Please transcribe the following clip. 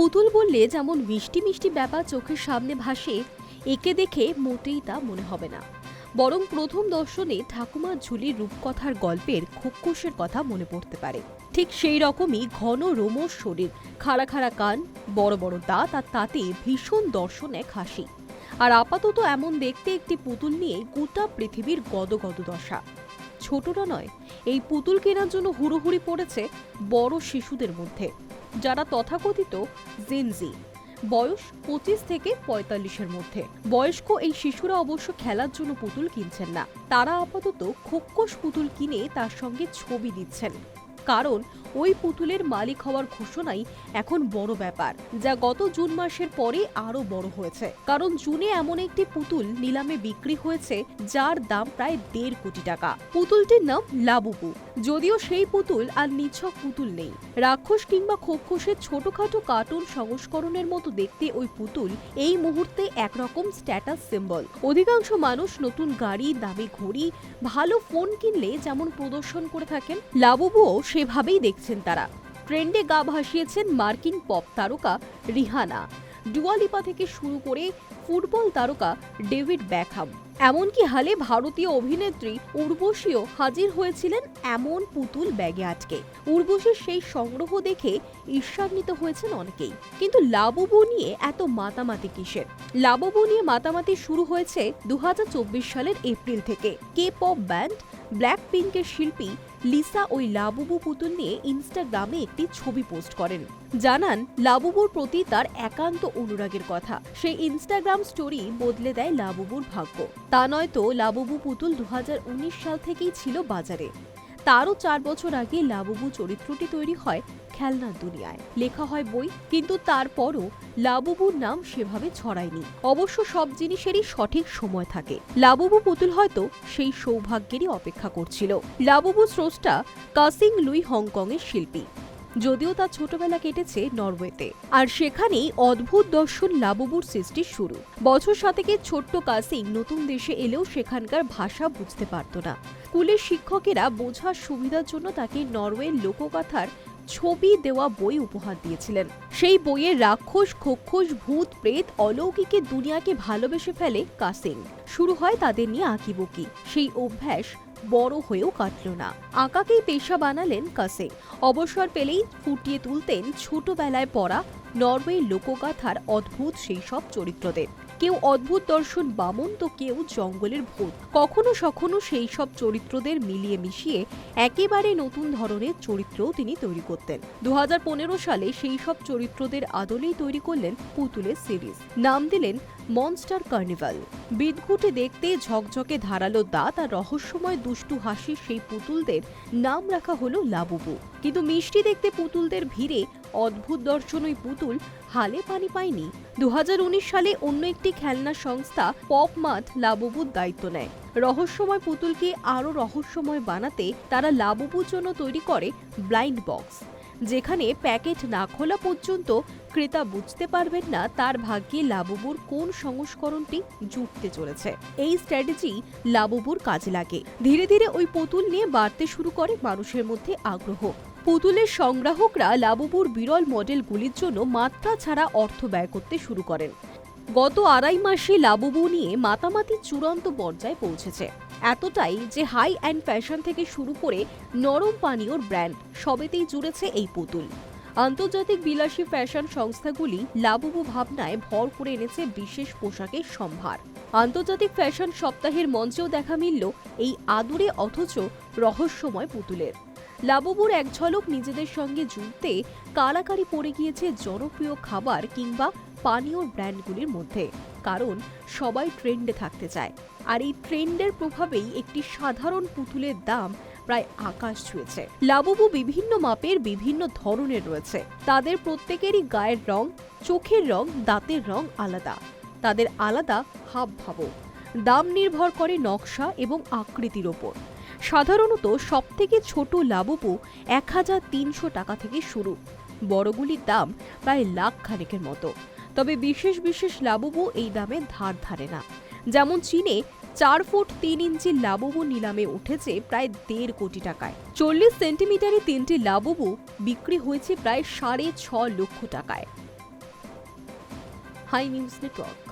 পুতুল বললে যেমন মিষ্টি মিষ্টি ব্যাপার চোখের সামনে ভাসে, একে দেখে মোটেই তা মনে হবে না। বরং প্রথম দর্শনে ঠাকুমার ঝুলির রূপকথার গল্পের খোক্কসের কথা মনে পড়তে পারে। ঠিক সেই রকমই ঘন রোমস শরীর, খাড়া খাড়া কান, বড় বড় দাঁত আর তাতে ভীষণ দর্শন এক হাসি। আর আপাতত এমন দেখতে একটি পুতুল নিয়ে গোটা পৃথিবীর গদগদ দশা। ছোটরা নয়, এই পুতুল কেনার জন্য হুড়োহুড়ি পড়েছে বড় শিশুদের মধ্যে। যারা তথাকথিত জেনজি বয়স পঁচিশ থেকে পঁয়তাল্লিশের মধ্যে। বয়স্ক এই শিশুরা অবশ্য খেলার জন্য পুতুল কিনছেন না। তারা আপাতত খোক্কস পুতুল কিনে তার সঙ্গে ছবি দিচ্ছেন। কারণ ওই পুতুলের মালিক হওয়ার ঘোষণাই এখন বড় ব্যাপার, যা গত জুন মাসের পরে আরও বড় হয়েছে। কারণ জুনে এমন একটি পুতুল নিলামে বিক্রি হয়েছে, যার দাম প্রায় দেড় কোটি টাকা। পুতুলটির নাম লাবুবু। যদিও সেই পুতুল আর নিছক পুতুল নেই। রাক্ষস কিংবা খোক্ষসের ছোটখাটো কার্টুন সংস্করণের মতো দেখতে ওই পুতুল এই মুহূর্তে একরকম স্ট্যাটাস সিম্বল। অধিকাংশ মানুষ নতুন গাড়ি, দামি ঘড়ি, ভালো ফোন কিনলে যেমন প্রদর্শন করে থাকেন, লাবুবুও সেভাবেই দেখছেন তারা। ট্রেন্ডে গা ভাসিয়েছেন মার্কিন পপ তারকা রিহানা। ডুয়ালিপা থেকে শুরু করে ফুটবল তারকা ডেভিড ব্যাকহাম এমনকি হালে ভারতীয় অভিনেত্রী উর্বশীও হাজির হয়েছিলেন এমন পুতুল ব্যাগে আটকে। উর্বশীর সেই সংগ্রহ দেখে ঈর্ষান্বিত হয়েছেন অনেকেই। কিন্তু লাবুবু নিয়ে এত মাতামাতি কিসের? লাবুবু নিয়ে মাতামাতি শুরু হয়েছে দু সালের এপ্রিল থেকে। কে পপ ব্যান্ড ব্ল্যাক পিঙ্কের শিল্পী লিসা ওই লাবুবু পুতুল নিয়ে ইনস্টাগ্রামে একটি ছবি পোস্ট করেন। জানান লাবুবুর প্রতি তার একান্ত অনুরাগের কথা। সেই ইনস্টাগ্রাম স্টোরি বদলে দেয় লাবুবুর ভাগ্য। তা নয়তো লাবুবু পুতুল দু হাজার উনিশ সাল থেকেই ছিল বাজারে। তারও চার বছর আগে লাবুবু চরিত্রটি তৈরি হয় খেলনার দুনিয়ায়। লেখা হয় বই, কিন্তু তারপরও লাবুবুর নাম সেভাবে ছড়ায়নি। অবশ্য সব জিনিসেরই সঠিক সময় থাকে। লাবুবু পুতুল হয়তো সেই সৌভাগ্যেরই অপেক্ষা করছিল। লাবুবু স্রষ্টা কাসিং লুই হংকংয়ের শিল্পী। যদিও তার ছোটবেলা কেটেছে নরওয়েতে। আর সেখানেই অদ্ভুত দর্শন লাবুবুর সৃষ্টির শুরু। বছর সাতেকে ছোট্ট কাসিং নতুন দেশে এলেও সেখানকার ভাষা বুঝতে পারত না। স্কুলের শিক্ষকেরা বোঝার সুবিধার জন্য তাকে নরওয়ের লোকগাথার ছবি দেওয়া বই উপহার দিয়েছিলেন। সেই বইয়ে রাক্ষস, খক্ষস, ভূত, প্রেত অলৌকিকের দুনিয়াকে ভালোবেসে ফেলে কাসিং শুরু হয় তাদের নিয়ে আঁকিবুকি। সেই অভ্যাস বড় হয়েও কাটল না। আঁকাকেই পেশা বানালেন কাসে অবসর পেলেই ফুটিয়ে তুলতেন ছোটবেলায় পড়া নরওয়ে লোকগাথার অদ্ভুত সেই সব চরিত্রদের। কেউ অদ্ভুত দর্শন বামন, তো কেউ জঙ্গলের ভূত। কখনো সখনো সেই সব চরিত্রদের মিলিয়ে মিশিয়ে একেবারে নতুন ধরনের চরিত্রও তিনি তৈরি করতেন। দু হাজার পনেরো সালে সেই সব চরিত্রদের আদলেই তৈরি করলেন পুতুলের সিরিজ। নাম দিলেন মনস্টার কার্নিভাল। বিদঘুটে দেখতে ঝকঝকে ধারালো দাঁত আর রহস্যময় দুষ্টু হাসির সেই পুতুলদের নাম রাখা হলো লাবুবু। কিন্তু মিষ্টি দেখতে পুতুলদের ভিড়ে অদ্ভুত দর্শন ওই হালে পানি পায়নি। দুহাজার উনিশ সালে অন্য একটি খেলনা সংস্থা পপ মাথ লাবুবুর দায়িত্ব নেয়। রহস্যময় পুতুলকে আরও রহস্যময় বানাতে তারা লাবুবুর জন্য তৈরি করে ব্লাইন্ড বক্স, যেখানে প্যাকেট না খোলা পর্যন্ত ক্রেতা বুঝতে পারবেন না তার ভাগ্যে লাবুবুর কোন সংস্করণটি জুটতে চলেছে। এই স্ট্র্যাটেজি লাবুবুর কাজে লাগে। ধীরে ধীরে ওই পুতুল নিয়ে বাড়তে শুরু করে মানুষের মধ্যে আগ্রহ। পুতুলের সংগ্রাহকরা লাবুবুর বিরল মডেলগুলির জন্য মাত্রা ছাড়া অর্থ ব্যয় করতে শুরু করেন। গত আড়াই মাসে লাবুবু নিয়ে মাতামাতি চূড়ান্ত পর্যায়ে পৌঁছেছে। এতটাই যে হাই অ্যান্ড ফ্যাশন থেকে শুরু করে নরম পানীয়র ব্র্যান্ড সবেতেই জুড়েছে এই পুতুল। আন্তর্জাতিক বিলাসী ফ্যাশন সংস্থাগুলি লাবুবু ভাবনায় ভর করে এনেছে বিশেষ পোশাকের সম্ভার। আন্তর্জাতিক ফ্যাশন সপ্তাহের মঞ্চেও দেখা মিলল এই আদুরে অথচ রহস্যময় পুতুলের। লাবুবুর এক ঝলক নিজেদের সঙ্গে জুড়তে কারাকারি পড়ে গিয়েছে জনপ্রিয় খাবার কিংবা পানীয় ব্র্যান্ডগুলির মধ্যে, কারণ সবাই ট্রেন্ডে থাকতে চায়। আর এই ট্রেন্ডের প্রভাবেই একটি সাধারণ পুতুলের দাম প্রায় আকাশ ছুঁয়েছে। লাবুবু বিভিন্ন মাপের বিভিন্ন ধরনের রয়েছে। তাদের প্রত্যেকেরই গায়ের রং, চোখের রং, দাঁতের রং আলাদা। তাদের আলাদা হাব হাবভাবও। দাম নির্ভর করে নকশা এবং আকৃতির ওপর। সাধারণত সবথেকে ছোট লাবুবু এক হাজার তিনশো টাকা থেকে শুরু। বড়গুলির দাম প্রায় লাখ খানেকের মতো। তবে বিশেষ বিশেষ লাবুবু এই দামে ধার ধারে না। যেমন চীনে চার ফুট তিন ইঞ্চি লাবুবু নিলামে উঠেছে প্রায় দেড় কোটি টাকায়। চল্লিশ সেন্টিমিটারে তিনটি লাবুবু বিক্রি হয়েছে প্রায় সাড়ে ছ লক্ষ টাকায়। High news network.